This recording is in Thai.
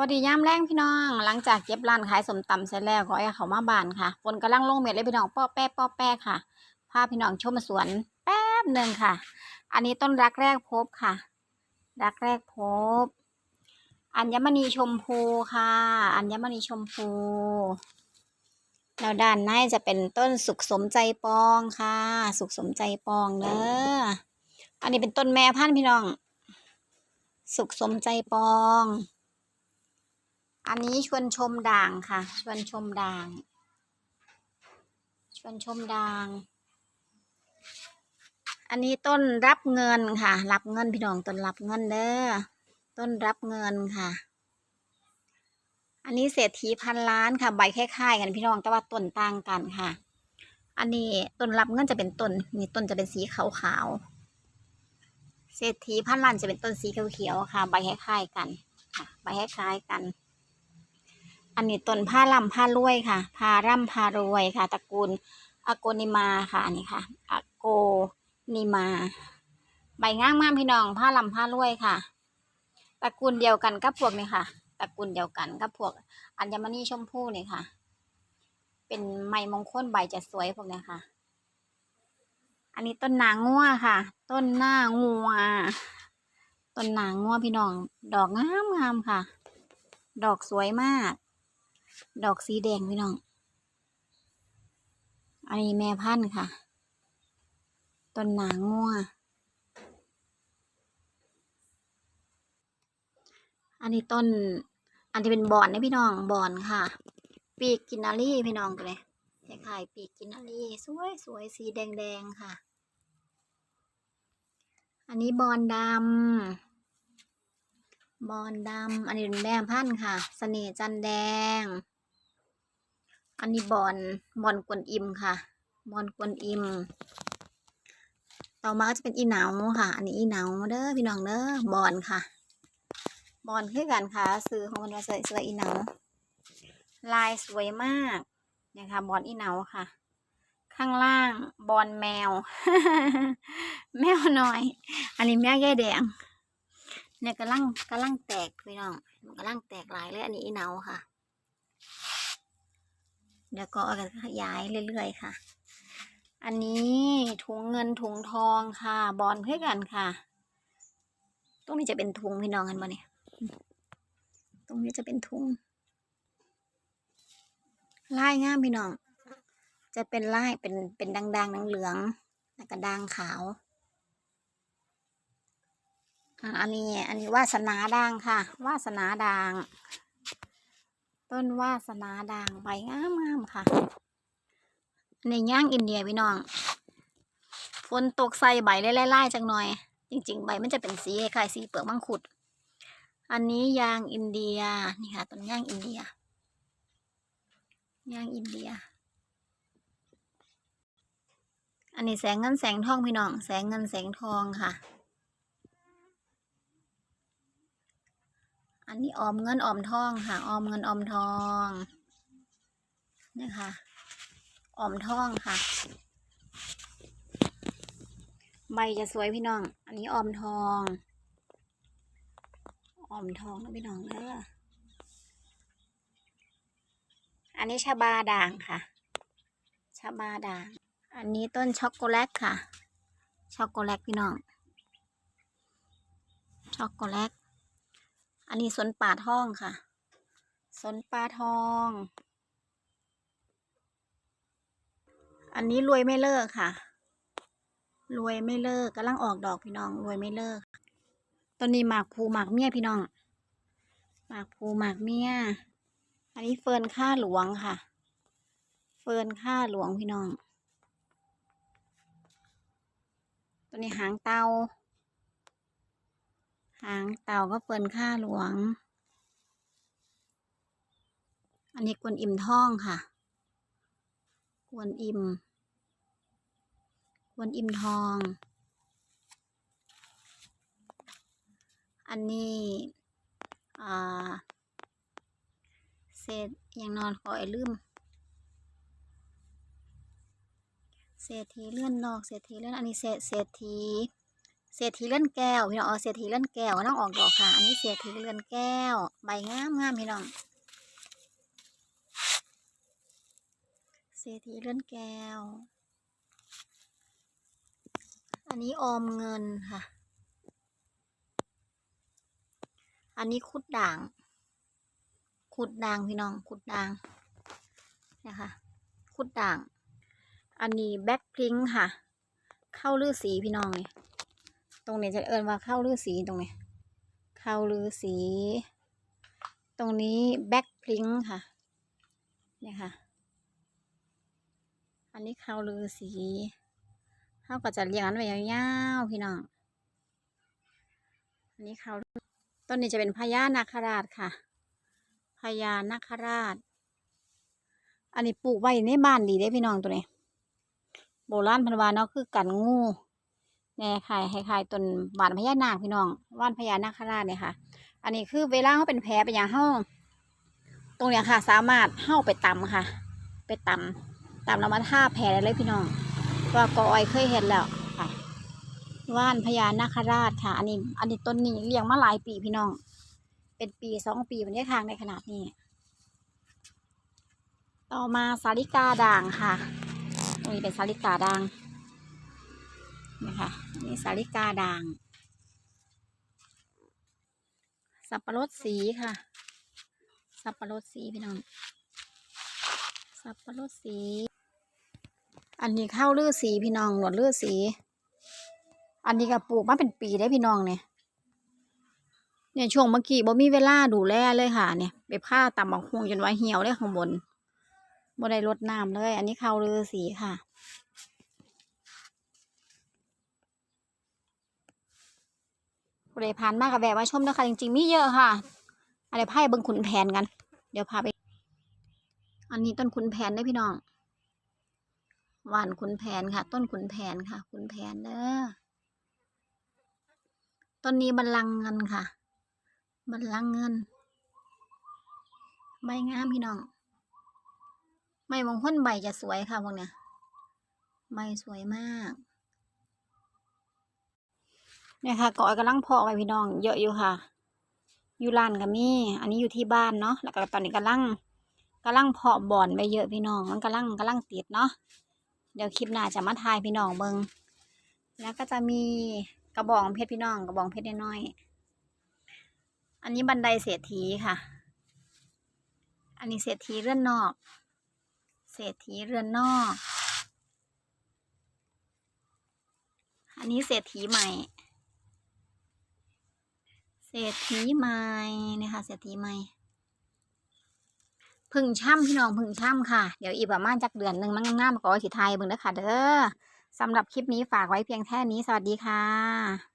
วัสดียามแรงพี่น้อง หลังจากเก็บร้านขายสมตำเสร็จแล้วก็ไอ้เขามาบ้านค่ะฝนกำลังลงเม็ดเลยพี่น้องป้อแป้ป้อแป้ค่ะพาพี่น้องชมสวนแป๊บหนึ่งค่ะ อันนี้ต้นรักแรกพบค่ะ รักแรกพบ อัญมณีชมพูค่ะ อัญมณีชมพูแล้วด้านในจะเป็นต้นสุขสมใจปองค่ะ สุขสมใจปองเด้ออันนี้เป็นต้นแม่พันธุ์พี่น้อง สุขสมใจปอง อันนี้ชวนชมด่างค่ะ ชวนชมด่าง ชวนชมด่าง อันนี้ต้นรับเงินค่ะ รับเงินพี่น้องต้นรับเงินเด้อต้นรับเงินค่ะ อันนี้เศรษฐีพันล้านค่ะ ใบคล้ายๆกันพี่น้องแต่ว่าต้นต่างกันค่ะ อันนี้ต้นรับเงินจะเป็นต้นนี่ต้นจะเป็นสีขาวๆเศรษฐีพันล้านจะเป็นต้นสีเขียวๆค่ะ ใบคล้ายๆกันค่ะใบคล้ายๆกัน นนี้ต้นผ้าล่ำผ้ารวยค่ะผ้าร่ำผ้ารวยค่ะตระกูลอโกนิมาค่ะอันนี้ค่ะอโกนิมา ใบงามมากพี่น้องผ้าล่ำผ้ารวยค่ะตระกูลเดียวกันกับพวกนี้ค่ะตระกูลเดียวกันกับพวก อัญมณีชมพูนี่ค่ะ เป็นไม้มงคลใบจะสวยพวกเนี้ยค่ะ อันนี้ต้นนางงัวค่ะ ต้นหน้างัวต้นนางงัวพี่น้อง ดอกงามงามค่ะ ดอกสวยมาก ดอกสีแดงพี่น้อง อันนี้แม่พันธุ์ค่ะ ต้นหนางงัวอันนี้ต้น อันที่เป็นบอนนะพี่น้องบอนค่ะ ปีกกินนารีพี่น้องตัวนี้คล้ายๆปีกกินนารีสวยสวยสีแดงแดงๆค่ะ อันนี้บอนดำบอนดำอันนี้เป็นแม่พันธุ์ค่ะเสน่ห์จันแดง อันนี้บอนบอนกวนอิมค่ะ บอนกวนอิม ต่อมาก็จะเป็นอีเหนาค่ะ อันนี้อีเหนาเด้อพี่น้องเด้อบอนค่ะ บอนคือกันค่ะซื้อของมันมาใส่เสื้ออีเหนาลายสวยมากนี่ยค่ะบอนอีเหนาค่ะ ข้างล่างบอนแมว แมวน้อย อันนี้แมวแย่แดงเนี่ยกำลังกำลังแตกพี่น้องมันกำลังแตกหลายเลยอันนี้อีเหนาค่ะ เดี๋ยวก็เอากันขยายเรื่อยๆค่ะ อันนี้ถุงเงินถุงทองค่ะ บอลเพื่อกันค่ะ ตรงนี้จะเป็นถุงพี่น้องกันบ่เนี่ย ตรงนี้จะเป็นถุงลายง่ามพี่น้อง จะเป็นลายเป็นเป็นดังๆเหลืองแล้วก็ด่างขาวอันนี้อันนี้วาสนาด่างค่ะ วาสนาด่าง ต้นวาสนาด่างใบงามงามๆค่ะในย่างอินเดียพี่น้องฝนตกใส่ใบไล่ๆจังหน่อย จริง ๆ ใบมันจะเป็นสีคล้ายสีเปลือกมังคุด อันนี้ยางอินเดียนี่ค่ะต้นย่างอินเดียย่างอินเดีย อันนี้แสงเงินแสงทองพี่น้อง แสงเงินแสงทองค่ะ อันนี้ออมเงินออมทองค่ะ ออมเงินออมทองนี่ค่ะ ออมทองค่ะ ใบจะสวยพี่น้อง อันนี้ออมทอง ออมทองนะพี่น้องเด้ออันนี้ชาบาด่างค่ะ ชาบาด่าง อันนี้ต้นช็อกโกแลตค่ะ ช็อกโกแลตพี่น้อง ช็อกโกแลต อันนี้สนป่าทองค่ะ สนป่าทอง อันนี้รวยไม่เลิกค่ะ รวยไม่เลิกกำลังออกดอกพี่น้อง รวยไม่เลิกต้นนี้หมากภูหมากเมียพี่น้อง หมากภูหมากเมีย อันนี้เฟิร์นค่าหลวงค่ะ เฟิร์นค่าหลวงพี่น้อง ตัวนี้หางเตา หางเต่าก็เฟิร์นค่าหลวง อันนี้กวนอิมท่องค่ะ กวนอิมกวนอิมทอง อันนี้อ่าเศษย่างนอนขอไอ้ลืมเศรษฐีเลื่อนนอกเศรษฐีเลื่อนอันนี้เศษเศรษฐี เศรษฐีเลื่อนแก้วพี่น้องเออเศรษฐีเลื่อนแก้วน้องออกดอกค่ะ อันนี้เศรษฐีเลื่อนแก้ว ใบงามงามพี่น้องเศรษฐีเลื่อนแก้ว อันนี้ออมเงินค่ะ อันนี้คุดด่างคุดด่างพี่น้องคุดด่างนะคะคุดด่าง อันนี้แบ็คพริงค่ะ เข้าลือสีพี่น้องนี่ ตรงนี้จะเอินว่าเข้าลือสีตรงนี้เข้าลือสี ตรงนี้แบ็คพริงค่ะเนี่ยค่ะ อันนี้เข้าลือสีเขาก็จะเรียงอันไว้ยาวๆพี่น้องอันนี้เข้าต้นนี้จะเป็นพญานาคราชค่ะพญานาคราช อันนี้ปลูกไว้ในบ้านดีได้พี่น้องตัวนี้ โบราณพันวาเนาะคือกันงู แน่ค่ะคล้ายต้นบานพญานาคพี่น้องว่านพญานาคราชเนี่ยค่ะ อันนี้คือเวลาเขาเป็นแผลเป็นอย่างเฮาตรงเนี้ยค่ะ สามารถเฮาไปตำค่ะ ไปตำตำแล้วมาท่าแผลได้เลยพี่น้องว่ากออยเคยเห็นแล้วค่ะว่านพญานาคราชค่ะ อันนี้ อันนี้ต้นนี้เลี้ยงมาหลายปีพี่น้อง เป็นปีสองปีมันได้ทางในขนาดนี้ ต่อมาสาลิกาด่างค่ะตรงนี้เป็นสาลิกาด่าง นะคะอันนี้สาลิกาด่าง สับปะรดสีค่ะ สับปะรดสีพี่น้อง สับปะรดสี อันนี้ข้าวลือสีพี่น้องหนวดลือสี อันนี้ก็ปลูกมาเป็นปีได้พี่น้องเนี่ยเนี่ยช่วงเมื่อกี้บ่มีเวลาดูแลเลยค่ะ เนี่ยไปผ้าตำบักฮวงจนไว่าเหี่ยวเลยข้างบนบ่ได้รดน้ำเลย อันนี้ข้าวลือสีค่ะ ใดผ่านมากกับแบบว่าชมนะคะจริงๆมีเยอะค่ะอันนี้ไพ่เบิ่งขุนแผนกัน เดี๋ยวพาไป อันนี้ต้นขุนแผนได้พี่น้องหวานขุนแผนค่ะ ต้นขุนแผนค่ะขุนแผนเด้อต้นนี้บัลลังก์เงินค่ะบัลลังก์เงิน ใบงามพี่น้องใบมงคลใบจะสวยค่ะพวกเนี้ยใบสวยมาก เนี่ยค่ะก่อยกำลังเพาะไว้พี่น้อง เยอะอยู่ค่ะ อยู่ร้านก็มี อันนี้อยู่ที่บ้านเนาะ แล้วก็ตอนนี้กำลังกำลังเพาะบ่อนไปเยอะพี่น้อง มันกำลังกำลังติดเนาะ เดี๋ยวคลิปหน้าจะมาทายพี่น้องเบิงแล้วก็จะมีกระบองเพชรพี่น้อง กระบองเพชรน้อยอันนี้บันไดเศรษฐีค่ะ อันนี้เศรษฐีเรือนนอก เศรษฐีเรือนนอก อันนี้เศรษฐีใหม่ เศรษฐีใหม่นะคะเศรษฐีใหม่พึ่งช่ำพี่น้องพึ่งช่ำค่ะ เดี๋ยวอีกประมาณจักเดือนหนึ่งมันงามๆก็สิไทยเบิ่งเด้อค่ะเด้อสำหรับคลิปนี้ฝากไว้เพียงแค่นี้สวัสดีค่ะ